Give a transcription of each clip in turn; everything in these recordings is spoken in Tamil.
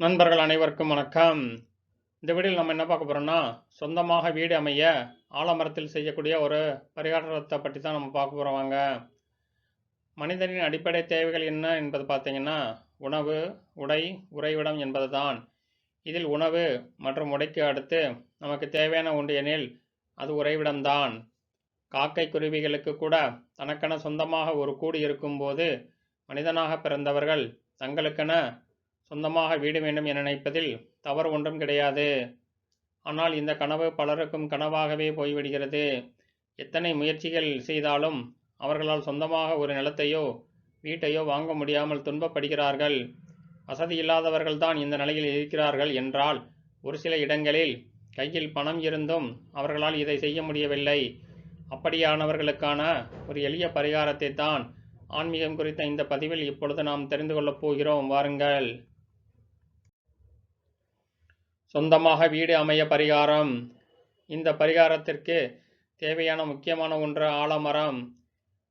நண்பர்கள் அனைவருக்கும் வணக்கம். இந்த வீடியோவில் நம்ம என்ன பார்க்க போகிறோம்னா சொந்தமாக வீடு அமைய ஆலமரத்தில் செய்யக்கூடிய ஒரு பரிகாரத்தை பற்றி தான் நம்ம பார்க்க போகிறோம் வாங்க. மனிதனின் அடிப்படை தேவைகள் என்ன என்பது பார்த்தீங்கன்னா உணவு உடை உறைவிடம் என்பது தான் இதில் உணவு மற்றும் உடைக்கு அடுத்து நமக்கு தேவையான உண்டு எனில் அது உறைவிடம்தான். காக்கை குருவிகளுக்கு கூட தனக்கென சொந்தமாக ஒரு கூடு இருக்கும்போது மனிதனாக பிறந்தவர்கள் தங்களுக்கென சொந்தமாக வீடு வேண்டும் என நினைப்பதில் தவறு ஒன்றும் கிடையாது. ஆனால் இந்த கனவு பலருக்கும் கனவாகவே போய்விடுகிறது. எத்தனை முயற்சிகள் செய்தாலும் அவர்களால் சொந்தமாக ஒரு நிலத்தையோ வீட்டையோ வாங்க முடியாமல் துன்பப்படுகிறார்கள். வசதி இல்லாதவர்கள் தான் இந்த நிலையில் இருக்கிறார்கள் என்றால் ஒரு சில இடங்களில் கையில் பணம் இருந்தும் அவர்களால் இதை செய்ய முடியவில்லை. அப்படியானவர்களுக்கான ஒரு எளிய பரிகாரத்தை தான் ஆன்மீகம் குறித்த இந்த பதிவில் இப்பொழுது நாம் தெரிந்து கொள்ளப் போகிறோம். வாருங்கள். சொந்தமாக வீடு அமைய பரிகாரம். இந்த பரிகாரத்திற்கு தேவையான முக்கியமான ஒன்று ஆலமரம்.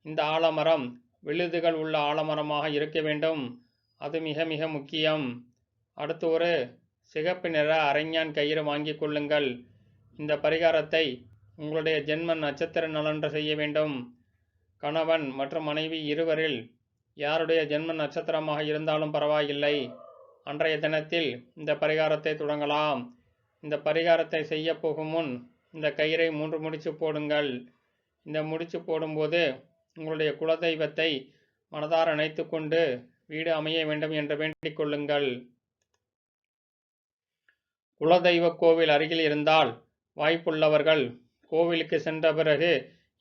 இந்த ஆலமரம் விழுதுகள் உள்ள ஆலமரமாக இருக்க வேண்டும். அது மிக மிக முக்கியம். அடுத்து ஒரு சிகப்பு நிற அரைஞான் கயிறு வாங்கிக் கொள்ளுங்கள். இந்த பரிகாரத்தை உங்களுடைய ஜென்ம நட்சத்திர நலன்று செய்ய வேண்டும். கணவன் மற்றும் மனைவி இருவரில் யாருடைய ஜென்ம நட்சத்திரமாக இருந்தாலும் பரவாயில்லை. அன்றைய தினத்தில் இந்த பரிகாரத்தை தொடங்கலாம். இந்த பரிகாரத்தை செய்ய போகும் முன் இந்த கயிறை மூன்று முடிச்சு போடுங்கள். இந்த முடிச்சு போடும்போது உங்களுடைய குலதெய்வத்தை மனதார நினைத்து கொண்டு வீடு அமைய வேண்டும் என்று வேண்டிக் கொள்ளுங்கள். குலதெய்வ கோவில் அருகில் இருந்தால் வாய்ப்புள்ளவர்கள் கோவிலுக்கு சென்ற பிறகு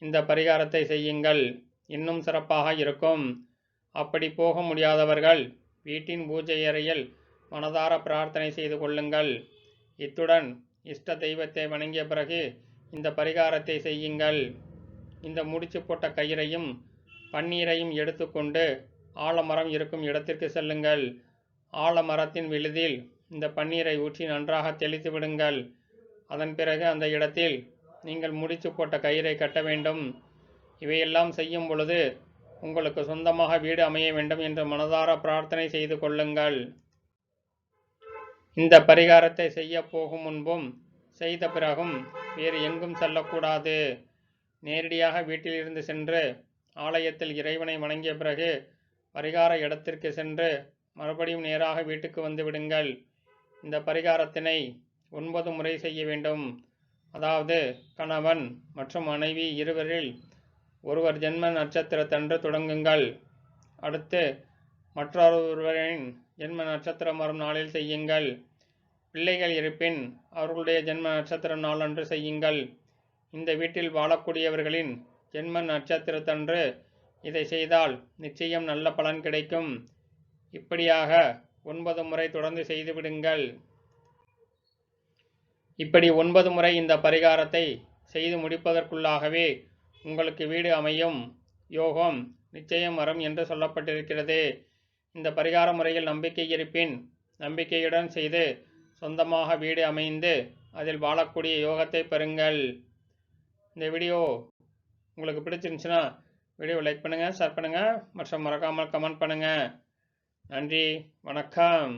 இந்த பரிகாரத்தை செய்யுங்கள். இன்னும் சிறப்பாக இருக்கும். அப்படி போக முடியாதவர்கள் வீட்டின் பூஜை அறையில் மனதார பிரார்த்தனை செய்து கொள்ளுங்கள். இத்துடன் இஷ்ட தெய்வத்தை வணங்கிய பிறகு இந்த பரிகாரத்தை செய்யுங்கள். இந்த முடிச்சு போட்ட கயிறையும் பன்னீரையும் எடுத்துக்கொண்டு ஆலமரம் இருக்கும் இடத்திற்கு செல்லுங்கள். ஆலமரத்தின் விழுதில் இந்த பன்னீரை ஊற்றி நன்றாக தெளித்து விடுங்கள். அதன் பிறகு அந்த இடத்தில் நீங்கள் முடிச்சு போட்ட கயிறை கட்ட வேண்டும். இவையெல்லாம் செய்யும் பொழுது உங்களுக்கு சொந்தமாக வீடு அமைய வேண்டும் என்று மனதார பிரார்த்தனை செய்து கொள்ளுங்கள். இந்த பரிகாரத்தை செய்ய போகும் முன்பும் செய்த பிறகும் வேறு எங்கும் செல்லக்கூடாது. நேரடியாக வீட்டிலிருந்து சென்று ஆலயத்தில் இறைவனை வணங்கிய பிறகு பரிகார இடத்திற்கு சென்று மறுபடியும் நேராக வீட்டுக்கு வந்து விடுங்கள். இந்த பரிகாரத்தினை ஒன்பது முறை செய்ய வேண்டும். அதாவது கணவன் மற்றும் மனைவி இருவரில் ஒருவர் ஜென்ம நட்சத்திரத்தன்று தொடங்குங்கள். அடுத்து மற்றொருவரின் ஜென்ம நட்சத்திரம் வரும் நாளில் செய்யுங்கள். பிள்ளைகள் இருப்பின் அவர்களுடைய ஜென்ம நட்சத்திர நாளன்று செய்யுங்கள். இந்த வீட்டில் வாழக்கூடியவர்களின் ஜென்ம நட்சத்திரத்தன்று இதை செய்தால் நிச்சயம் நல்ல பலன் கிடைக்கும். இப்படியாக ஒன்பது முறை தொடர்ந்து செய்துவிடுங்கள் இப்படி ஒன்பது முறை இந்த பரிகாரத்தை செய்து முடிப்பதற்குள்ளாகவே உங்களுக்கு வீடு அமையும். யோகம் நிச்சயம் வரும் என்று சொல்லப்பட்டிருக்கிறது. இந்த பரிகார முறையில் நம்பிக்கை இருப்பின் நம்பிக்கையுடன் செய்து சொந்தமாக வீடு அமைந்து அதில் வாழக்கூடிய யோகத்தை பெறுங்கள். இந்த வீடியோ உங்களுக்கு பிடிச்சிருந்துச்சுன்னா வீடியோ லைக் பண்ணுங்கள் ஷேர் பண்ணுங்கள் மற்றும் மறக்காமல் கமெண்ட் பண்ணுங்கள் நன்றி வணக்கம்.